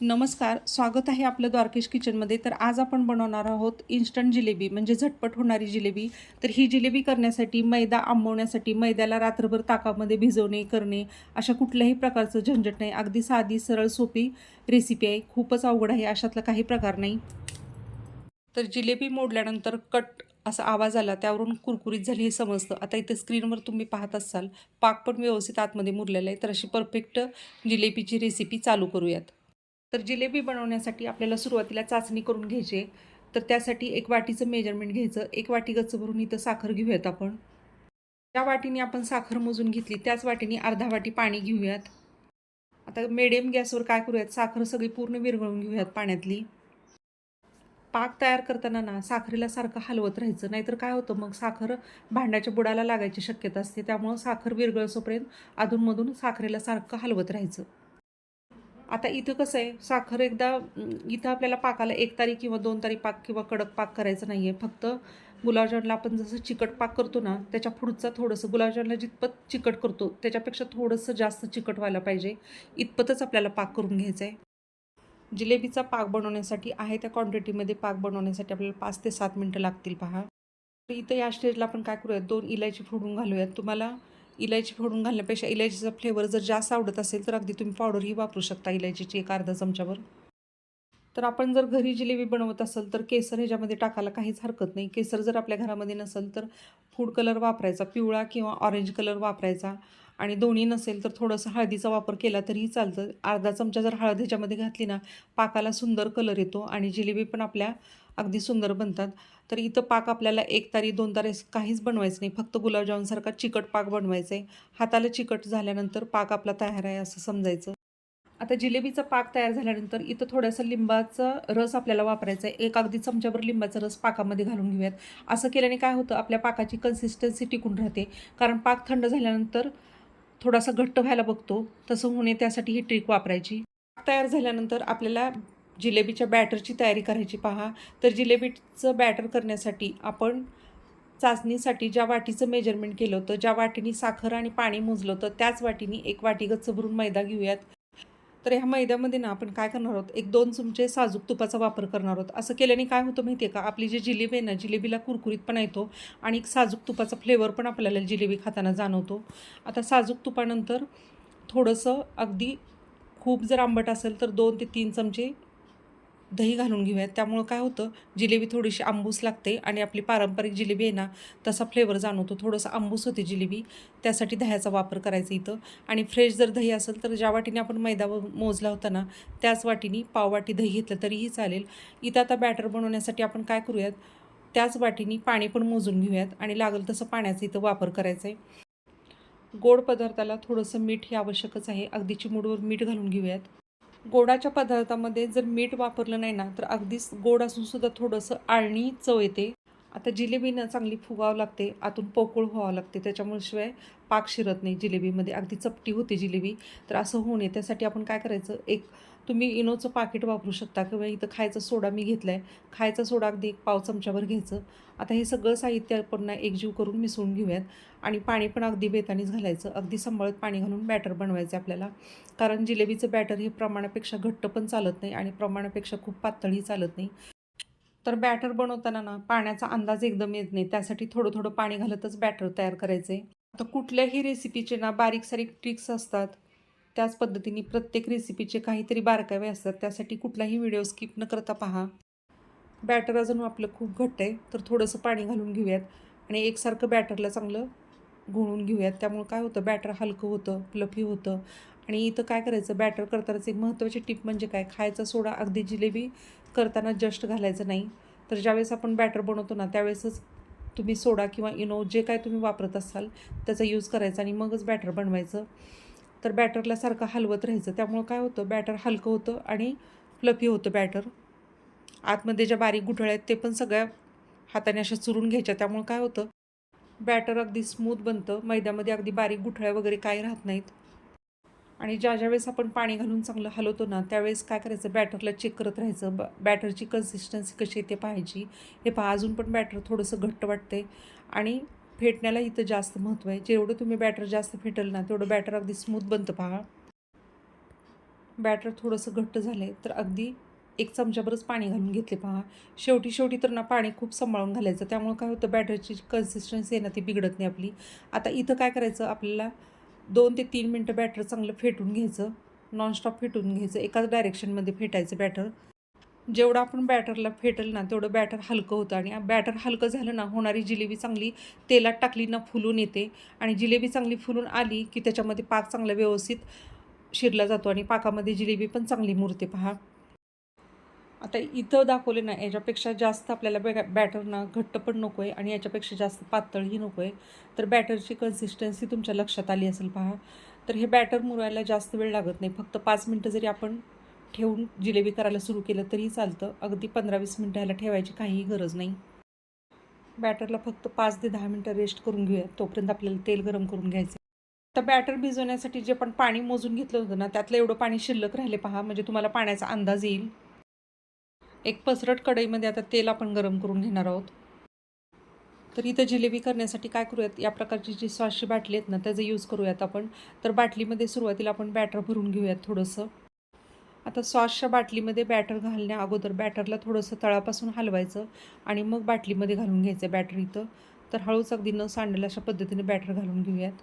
नमस्कार स्वागत आहे आपलं द्वारकेश किचनमध्ये. तर आज आपण बनवणार आहोत इन्स्टंट जिलेबी म्हणजे झटपट होणारी जिलेबी. तर ही जिलेबी करण्यासाठी मैदा आंबवण्यासाठी मैद्याला रात्रभर ताकामध्ये भिजवणे करणे अशा कुठल्याही प्रकारचं झंझट नाही. अगदी साधी सरळ सोपी रेसिपी आहे. खूपच अवघड आहे अशातला काही प्रकार नाही. तर जिलेबी मोडल्यानंतर कट असा आवाज आला त्यावरून कुरकुरीत झाली हे समजतं. आता इथे स्क्रीनवर तुम्ही पाहत असाल पाक पण व्यवस्थित आतमध्ये मुरलेला आहे. तर अशी परफेक्ट जिलेबीची रेसिपी चालू करूयात. तर जिलेबी बनवण्यासाठी आपल्याला सुरुवातीला चाचणी करून घ्यायची तर त्यासाठी एक वाटीचं मेजरमेंट घ्यायचं एक वाटी गच्च भरून इथं साखर घेऊयात आपण. ज्या वाटीने आपण साखर मोजून घेतली त्याच वाटीने अर्धा वाटी पाणी घेऊयात. आता मिडियम गॅसवर काय करूयात साखर सगळी पूर्ण विरघळून घेऊयात पाण्यातली. पाक तयार करताना ना साखरेला सारखं हलवत राहायचं नाहीतर काय होतं मग साखर भांड्याच्या बुडाला लागायची शक्यता असते त्यामुळं साखर विरघळसोपर्यंत अधूनमधून साखरेला सारखं हलवत राहायचं. आता इथं कसं आहे साखर एकदा इथं आपल्याला पाकाला एक तारीख किंवा दोन तारीख पाक किंवा कडक पाक करायचं नाही आहे फक्त गुलाबजामला आपण जसं चिकट पाक करतो ना त्याच्या पुढचा थोडंसं गुलाबजामला जितपत चिकट करतो त्याच्यापेक्षा थोडंसं जास्त चिकट व्हायला पाहिजे. इतपतच आपल्याला पाक करून घ्यायचा आहे जिलेबीचा पाक बनवण्यासाठी आहे त्या क्वांटिटीमध्ये पाक बनवण्यासाठी आपल्याला पाच ते सात मिनटं लागतील पहा. तर इथं या स्टेजला आपण काय करूयात दोन इलायची फोडून घालूयात. तुम्हाला इलायची फोडून घालण्यापेक्षा इलायचीचा फ्लेवर जर जास्त आवडत असेल तर अगदी तुम्ही पावडरही वापरू शकता इलायचीची एक अर्धा चमच्यावर तर आपण जर घरी जिलेबी बनवत असेल तर केसर ह्याच्यामध्ये टाकायला काहीच हरकत नाही. केसर जर आपल्या घरामध्ये नसेल तर फूड कलर वापरायचा पिवळा किंवा ऑरेंज कलर वापरायचा. आणि दोन्ही नसेल तर थोडंसं हळदीचा वापर केला तरीही चालतं. अर्धा चमचा जर हळद ह्याच्यामध्ये घातली ना पाकाला सुंदर कलर येतो आणि जिलेबी पण आपल्या अगदी सुंदर बनतात. तर इथं पाक आपल्याला एक तारी दोन तारी काहीच बनवायचं नाही. फक्त गुलाबजामसारखा चिकट पाक बनवायचा आहे हाताला चिकट झाल्यानंतर पाक आपला तयार आहे असं समजायचं. आता जिलेबीचा पाक तयार झाल्यानंतर इथं थोडासा लिंबाचा रस आपल्याला वापरायचा आहे. एक अगदी चमच्याभर लिंबाचा रस पाकामध्ये घालून घेऊयात. असं केल्याने काय होतं आपल्या पाकाची कन्सिस्टन्सी टिकून राहते. कारण पाक थंड झाल्यानंतर थोडासा घट्ट व्हायला बघतो. तसं होणे त्यासाठी ही ट्रिक वापरायची. पाक तयार झाल्यानंतर आपल्याला जिलेबीच्या बॅटरची तयारी करायची पहा. तर जिलेबीचं बॅटर करण्यासाठी आपण चाचणीसाठी ज्या वाटीचं मेजरमेंट केलं होतं ज्या वाटीने साखर आणि पाणी मोजलं होतं त्याच वाटीने एक वाटी गच्च भरून मैदा घेऊयात. तर ह्या मैद्यामध्ये ना आपण काय करणार आहोत? एक दोन चमचे साजूक तुपाचा वापर करणार आहोत. असं केल्याने काय होतं माहिती आहे का? आपली जी जिलेबी आहे ना जिलेबीला कुरकुरीतपणा येतो आणि एक साजूक तुपाचा फ्लेवर पण आपल्याला जिलेबी खाताना जाणवतो. आता साजूक तुपानंतर थोडंसं अगदी खूप जर आंबट असेल तर दोन ते तीन चमचे दही घालून घेऊयात. त्यामुळं काय होतं जिलेबी थोडीशी आंबूस लागते आणि आपली पारंपरिक जिलेबी आहे ना तसा फ्लेवर जाणवतो. थोडंसं आंबूस होते जिलेबी त्यासाठी दह्याचा वापर करायचा इथं. आणि फ्रेश जर दही असेल तर ज्या वाटीने आपण मैदा व- मोजला होता ना त्याच वाटीने पाववाटी दही घेतलं तरीही चालेल. इथं आता बॅटर बनवण्यासाठी आपण काय करूयात त्याच वाटीने पाणी पण मोजून घेऊयात आणि लागेल तसं पाण्याचा इथं वापर करायचा आहे गोड पदार्थाला थोडंसं मीठ हे आवश्यकच आहे. अगदी चिमूडवर मीठ घालून घेऊयात. गोडाच्या पदार्थामध्ये जर मीठ वापरलं नाही ना तर अगदीच गोड असून सुद्धा थोडंसं आळणी चव येते. आता जिलेबीनं चांगली फुगावं लागते आतून पोकळ व्हावं लागते त्याच्यामुळे शिवाय पाक शिरत नाही जिलेबीमध्ये. अगदी चपटी होते जिलेबी तर असं होऊ नये. त्यासाठी आपण काय करायचं? एक तुम्ही इनोचं पाकिट वापरू शकता किंवा इथं खायचा सोडा मी घेतला आहे खायचा सोडा अगदी एक पाव चमच्याभर घ्यायचं. आता हे सगळं साहित्य आपण एकजीव करून मिसळून घेऊयात. आणि पाणी पण अगदी बेतानीच घालायचं. अगदी सांभाळत पाणी घालून बॅटर बनवायचं आपल्याला. कारण जिलेबीचं बॅटर हे प्रमाणापेक्षा घट्ट पण चालत नाही आणि प्रमाणापेक्षा खूप पातळी चालत नाही. तर बॅटर बनवताना ना पाण्याचा अंदाज एकदम येत नाही. त्यासाठी थोडं थोडं पाणी घालतच बॅटर तयार करायचं आहे आता कुठल्याही रेसिपीचे ना बारीक सारीक ट्रिक्स असतात. त्याच पद्धतीने प्रत्येक रेसिपीचे काहीतरी बारकावे असतात. त्यासाठी कुठलाही व्हिडिओ स्किप न करता पहा. बॅटर अजून आपलं खूप घट्ट आहे तर थोडंसं पाणी घालून घेऊयात आणि एकसारखं बॅटरला चांगलं घोळून घेऊयात. त्यामुळं काय होतं बॅटर हलकं होतं प्लफी होतं. आणि इथं काय करायचं बॅटर करतानाच एक महत्त्वाची टिप म्हणजे काय? खायचा सोडा अगदी जिलेबी करताना जस्ट घालायचं नाही. तर ज्यावेळेस आपण बॅटर बनवतो ना त्यावेळेसच तुम्ही सोडा किंवा इनो जे काय तुम्ही वापरत असाल त्याचा यूज करायचा आणि मगच बॅटर बनवायचं. तर बॅटरला सारखं हलवत राहायचं. त्यामुळं काय होतं बॅटर हलकं होतं आणि फ्लफी होतं बॅटर. आतमध्ये ज्या बारीक गुठळ्या आहेत ते पण सगळ्या हाताने अशा चुरून घ्यायच्या. त्यामुळं काय होतं बॅटर अगदी स्मूथ बनतं. मैद्यामध्ये अगदी बारीक गुठळ्या वगैरे काही राहत नाहीत. आणि ज्या ज्या वेळेस आपण पाणी घालून चांगलं हलवतो ना त्यावेळेस काय करायचं बॅटरला चेक करत राहायचं. ब बॅटरची कन्सिस्टन्सी कशी येते पाहायची. हे पहा अजून पण बॅटर थोडंसं घट्ट वाटते आणि फेटण्याला इथं जास्त महत्त्व आहे. जेवढं तुम्ही बॅटर जास्त फेटल ना तेवढं बॅटर अगदी स्मूथ बनतं पहा. बॅटर थोडंसं घट्ट झालं आहे तर अगदी एक चमच्याभरच पाणी घालून घेतले पहा. शेवटी शेवटी तर ना पाणी खूप सांभाळून घालायचं. त्यामुळं काय होतं बॅटरची कन्सिस्टन्सी आहे ना ती बिघडत नाही आपली. आता इथं काय करायचं आपल्याला दोन ते तीन मिनटं बॅटर चांगलं फेटून घ्यायचं. नॉनस्टॉप फेटून घ्यायचं. एकाच डायरेक्शनमध्ये फेटायचं बॅटर जेवढं आपण बॅटरला फेटल ना तेवढं बॅटर हलकं होतं आणि बॅटर हलकं झालं ना होणारी जिलेबी चांगली तेलात टाकली ना फुलून येते आणि जिलेबी चांगली फुलून आली की त्याच्यामध्ये पाक चांगला व्यवस्थित शिरला जातो आणि पाकामध्ये जिलेबी पण चांगली मुरते. पहा. आता इथं दाखवले ना याच्यापेक्षा जास्त आपल्याला बॅ बॅटर ना घट्ट पण नको आहे आणि याच्यापेक्षा जास्त पातळही नको आहे तर बॅटरची कन्सिस्टन्सी तुमच्या लक्षात आली असेल पहा. तर हे बॅटर मुरायला जास्त वेळ लागत नाही. फक्त पाच मिनटं जरी आपण ठेवून जिलेबी करायला सुरू केलं तरी चालतं. अगदी पंधरा वीस मिनटं ह्याला ठेवायची काहीही गरज नाही. बॅटरला फक्त पाच ते दहा मिनटं रेस्ट करून घेऊया. तोपर्यंत आपल्याला तेल गरम करून घ्यायचं तर बॅटर भिजवण्यासाठी जे पण पाणी मोजून घेतलं होतं ना त्यातलं एवढं पाणी शिल्लक राहिले पहा. म्हणजे तुम्हाला पाण्याचा अंदाज येईल. एक पसरट कढईमध्ये आता तेल आपण गरम करून घेणार आहोत. तर इथं जिलेबी करण्यासाठी काय करूयात? या प्रकारची जी सॉसची बाटली आहेत ना त्याचा यूज करूयात आपण. तर बाटलीमध्ये सुरुवातीला आपण बॅटर भरून घेऊयात थोडंसं. आता सॉसच्या बाटलीमध्ये बॅटर घालण्या अगोदर बॅटरला थोडंसं तळापासून हलवायचं आणि मग बाटलीमध्ये घालून घ्यायचं बॅटर इथं. तर हळूच अगदी न सांडेल अशा पद्धतीने बॅटर घालून घेऊयात.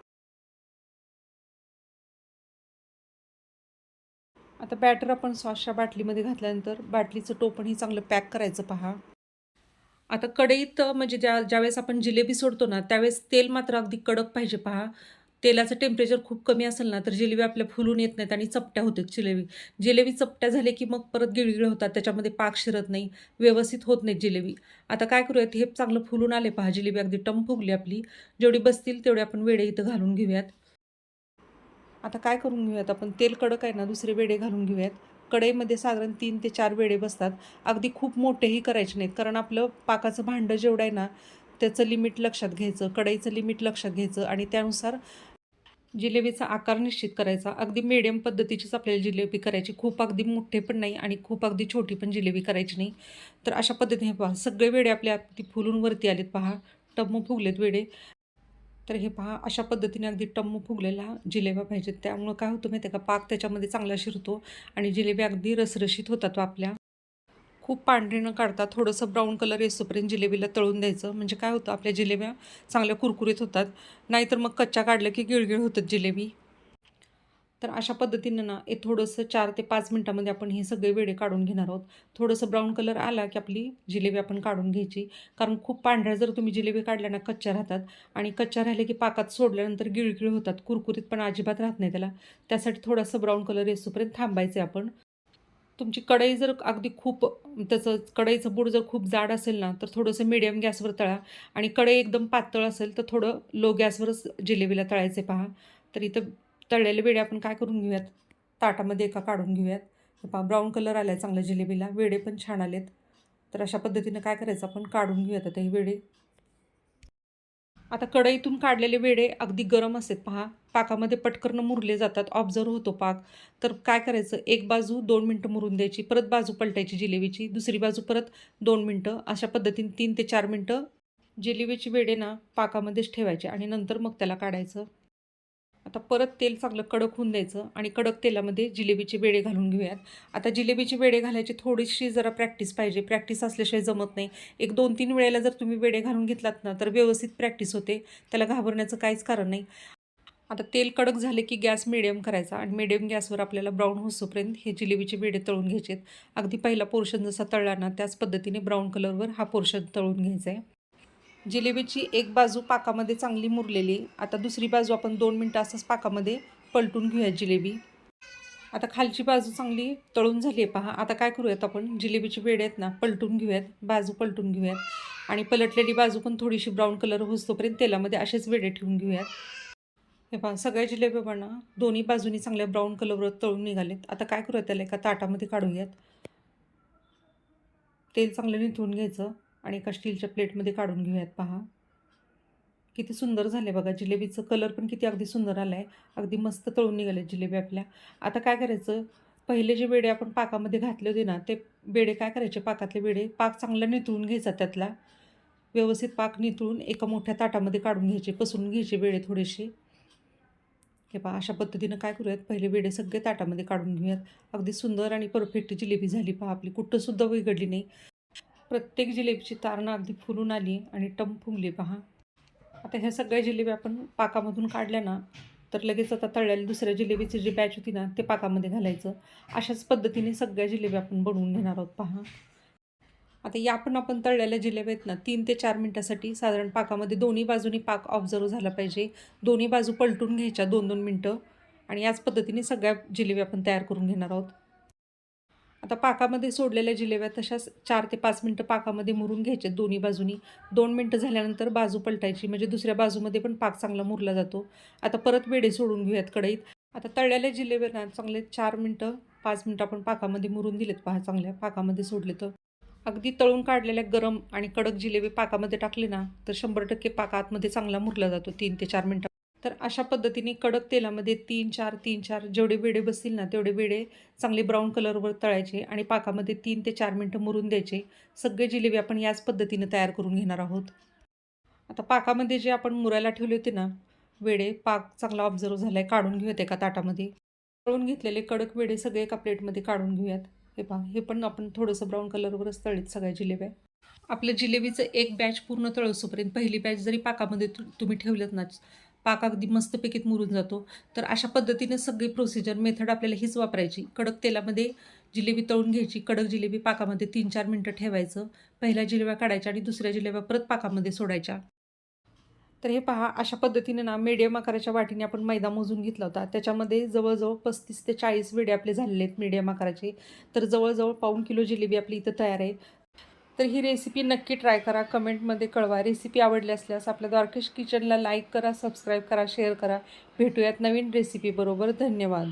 आता बॅटर आपण सॉसच्या बाटलीमध्ये घातल्यानंतर बाटलीचं टोपणही चांगलं पॅक करायचं पहा. आता कढईत म्हणजे ज्या ज्यावेळेस आपण जिलेबी सोडतो ना त्यावेळेस तेल मात्र अगदी कडक पाहिजे पहा. तेलाचं टेम्परेचर खूप कमी असेल ना तर जिलेबी आपल्या फुलून येत नाहीत आणि चपट्या होतात जिलेबी. जिलेबी चपट्या झाले की मग परत गिळगिळ होतात त्याच्यामध्ये पाक शिरत नाही व्यवस्थित होत नाहीत जिलेबी. आता काय करूयात हे चांगलं फुलून आले पहा जिलेबी अगदी टम फुगली आपली. जेवढी बसतील तेवढे आपण वेडे इथं घालून घेऊयात. आता काय करून घेऊयात आपण तेल कडक आहे ना दुसरे वेडे घालून घेऊयात. कढईमध्ये साधारण तीन ते चार वेडे बसतात. अगदी खूप मोठेही करायचे नाहीत कारण आपलं पाकाचं भांडं जेवढं आहे ना त्याचं लिमिट लक्षात घ्यायचं कढईचं लिमिट लक्षात घ्यायचं आणि त्यानुसार जिलेबीचा आकार निश्चित करायचा. अगदी मिडियम पद्धतीचीच आपल्याला जिलेबी करायची. खूप अगदी मोठे पण नाही आणि खूप अगदी छोटी पण जिलेबी करायची नाही. तर अशा पद्धतीने पहा. सगळे वेडे आपले अगदी फुलून वरती आलेत पहा. टम्म फुगलेत वेडे. तर हे पहा अशा पद्धतीने अगदी टम्म फुगलेला जिलेब्या पाहिजेत. त्यामुळं काय होतं माहिती आहे का? पाक त्याच्यामध्ये चांगला शिरतो आणि जिलेबी अगदी रसरशीत होतात आपल्या. खूप पांढरी न काढता थोडंसं ब्राऊन कलर येसोपर्यंत जिलेबीला तळून द्यायचं. म्हणजे काय होतं आपल्या जिलेब्या चांगल्या कुरकुरीत होतात. नाहीतर मग कच्च्या काढलं की गिळगिळ होतात जिलेबी. तर अशा पद्धतीनं ना हे थोडंसं चार ते पाच मिनटामध्ये आपण हे सगळे वेळे काढून घेणार आहोत. थोडंसं ब्राऊन कलर आला की आपली जिलेबी आपण काढून घ्यायची. कारण खूप पांढऱ्या जर तुम्ही जिलेबी काढल्या ना कच्च्या राहतात. आणि कच्च्या राहिले की पाकात सोडल्यानंतर गिळगिळ होतात. कुरकुरीत पण अजिबात राहत नाही त्याला. त्यासाठी थोडासा ब्राऊन कलर येसोपर्यंत थांबायचे आपण. तुमची कढई जर अगदी खूप त्याचं कढईचं बूड जर खूप जाड असेल ना तर थोडंसं मिडियम गॅसवर तळा. आणि कढई एकदम पातळ असेल तर थोडं लो गॅसवरच जिलेबीला तळायचे पहा. तर इथं तळलेले वेडे आपण काय करून घेऊयात? ताटामध्ये एका काढून घेऊयात. पहा ब्राऊन कलर आला आहे चांगल्या जिलेबीला. वेडे पण छान आलेत. तर अशा पद्धतीनं काय करायचं? आपण काढून घेऊयात आता हे वेडे. आता कढईतून काढलेले वेडे अगदी गरम असतात पहा. पाकामध्ये पटकन मुरले जातात. ऑब्झर्व होतो पाक. तर काय करायचं? एक बाजू दोन मिनटं मुरून द्यायची. परत बाजू पलटायची जिलेबीची. दुसरी बाजू परत दोन मिनटं. अशा पद्धतीने तीन ते चार मिनटं जिलेबीची वेडे ना पाकामध्येच ठेवायचे आणि नंतर मग त्याला काढायचं. आता परत तेल चांगलं कडक होऊन द्यायचं आणि कडक तेलामध्ये जिलेबीचे वेडे घालून घेऊयात. आता जिलेबीचे वेडे घालायची थोडीशी जरा प्रॅक्टिस पाहिजे. प्रॅक्टिस असल्याशिवाय जमत नाही. एक दोन तीन वेळेला जर तुम्ही वेडे घालून घेतलात ना तर व्यवस्थित प्रॅक्टिस होते. त्याला घाबरण्याचं काहीच कारण नाही. आता तेल कडक झाले की गॅस मिडियम करायचा आणि मिडियम गॅसवर आपल्याला ब्राऊन होसोपर्यंत हे जिलेबीचे वेडे तळून घ्यायचे अगदी पहिला पोर्शन जसा तळला ना त्याच पद्धतीने ब्राऊन कलरवर हा पोर्शन तळून घ्यायचा आहे. जिलेबीची एक बाजू पाकामध्ये चांगली मुरलेली आता दुसरी बाजू आपण दोन मिनटं असंच पाकामध्ये पलटून घेऊयात जिलेबी. आता खालची बाजू चांगली तळून झाली आहे पहा. आता काय करूयात आपण? जिलेबीची वेळ आहेत ना पलटून घेऊयात बाजू पलटून घेऊयात. आणि पलटलेली बाजू पण थोडीशी ब्राऊन कलर होतोपर्यंत तेलामध्ये असेच वेडे ठेवून घेऊयात. हे पहा सगळ्या जिलेबी पण दोन्ही बाजूनी चांगल्या ब्राऊन कलरवर तळून निघालेत. आता काय करूयात त्याला एका ताटामध्ये काढूयात. तेल चांगलं निथळून घ्यायचं. आणि एका स्टीलच्या प्लेटमध्ये काढून घेऊयात पहा. किती सुंदर झाले बघा जिलेबीचं कलर पण किती अगदी सुंदर आला आहे अगदी मस्त तळून निघाले जिलेबी आपल्या. आता काय करायचं? पहिले जे वेडे आपण पाकामध्ये घातले होते ना ते बेडे काय करायचे? पाकातले वेडे पाक चांगला नितळून घ्यायचा त्यातला. व्यवस्थित पाक नितळून एका मोठ्या ताटामध्ये काढून घ्यायचे पसरून घ्यायचे बेडे थोडेसे. हे पहा अशा पद्धतीनं काय करूयात? पहिले वेडे सगळे ताटामध्ये काढून घेऊयात. अगदी सुंदर आणि परफेक्ट जिलेबी झाली पहा आपली. कुठंसुद्धा बिघडली नाही. प्रत्येक जिलेबीची तारणं अगदी फुलून आली आणि टम फुगली पहा. आता ह्या सगळ्या जिलेबी आपण पाकामधून काढल्या ना तर लगेच आता तळलेल्या दुसऱ्या जिलेबीची जी बॅच होती ना ते पाकामध्ये घालायचं. अशाच पद्धतीने सगळ्या जिलेबी आपण बनवून घेणार आहोत पहा. आता या पण आपण तळलेल्या जिलेबी आहेत ना तीन ते चार मिनटासाठी साधारण पाकामध्ये दोन्ही बाजूनी पाक ऑब्झर्व झाला पाहिजे. दोन्ही बाजू पलटून घ्यायच्या दोन दोन मिनटं. आणि याच पद्धतीने सगळ्या जिलेबी आपण तयार करून घेणार आहोत. आता पाकामध्ये सोडलेल्या जिलेब्या तशाच चार ते पाच मिनटं पाकामध्ये मुरून घ्यायचे दोन्ही बाजूनी. दोन मिनटं झाल्यानंतर बाजू पलटायची म्हणजे दुसऱ्या बाजूमध्ये पण पाक चांगला मुरला जातो. आता परत वेडे सोडून घेऊयात कढईत. आता तळलेल्या जिलेबी ना चांगले चार मिनटं पाच मिनटं आपण पाकामध्ये मुरून दिलेत. पहा चांगल्या पाकामध्ये सोडले तर. अगदी तळून काढलेल्या गरम आणि कडक जिलेबी पाकामध्ये टाकले ना तर शंभर टक्के पाक आतमध्ये चांगला मुरला जातो तीन ते चार मिनटं. तर अशा पद्धतीने कडक तेलामध्ये तीन चार तीन चार जेवढे वेडे बसतील ना तेवढे वेडे चांगले ब्राऊन कलरवर तळायचे आणि पाकामध्ये तीन ते चार मिनटं मुरून द्यायचे. सगळे जिलेबी आपण याच पद्धतीने तयार करून घेणार आहोत. आता पाकामध्ये जे आपण मुरायला ठेवले होते ना वेडे पाक चांगला ऑब्झर्व झाला आहे काढून घेऊयात एका ताटामध्ये. तळून घेतलेले कडक वेडे सगळे एका प्लेटमध्ये काढून घेऊयात. हे पहा हे पण आपण थोडंसं ब्राऊन कलरवरच तळीत सगळ्या जिलेब्या. आपल्या जिलेबीचं एक बॅच पूर्ण तळसोपर्यंत पहिली बॅच जरी पाकामध्ये तु तुम्ही ठेवलेत ना पाक अगदी मस्तपैकीत मुरून जातो. तर अशा पद्धतीने सगळी प्रोसिजर मेथड आपल्याला हीच वापरायची. कडक तेलामध्ये जिलेबी तळून घ्यायची. कडक जिलेबी पाकामध्ये तीन चार मिनटं ठेवायचं. पहिल्या जिलेब्या काढायच्या आणि दुसऱ्या जिलेब्या परत पाकामध्ये सोडायच्या. तर हे पहा अशा पद्धतीने ना मीडियम आकाराच्या वाटीने आपण मैदा मोजून घेतला होता. त्याच्यामध्ये जवळजवळ पस्तीस ते चाळीस वेडे आपले झालेले आहेत मीडियम आकाराचे. तर जवळजवळ पाऊण किलो जिलेबी आपली इथं तयार आहे. तर ही रेसिपी नक्की ट्राय करा. कमेंटमध्ये कळवा. रेसिपी आवडली असल्यास आपल्या द्वारकेश किचनला लाईक करा सबस्क्राईब करा शेअर करा. भेटूयात नवीन रेसिपीबरोबर धन्यवाद.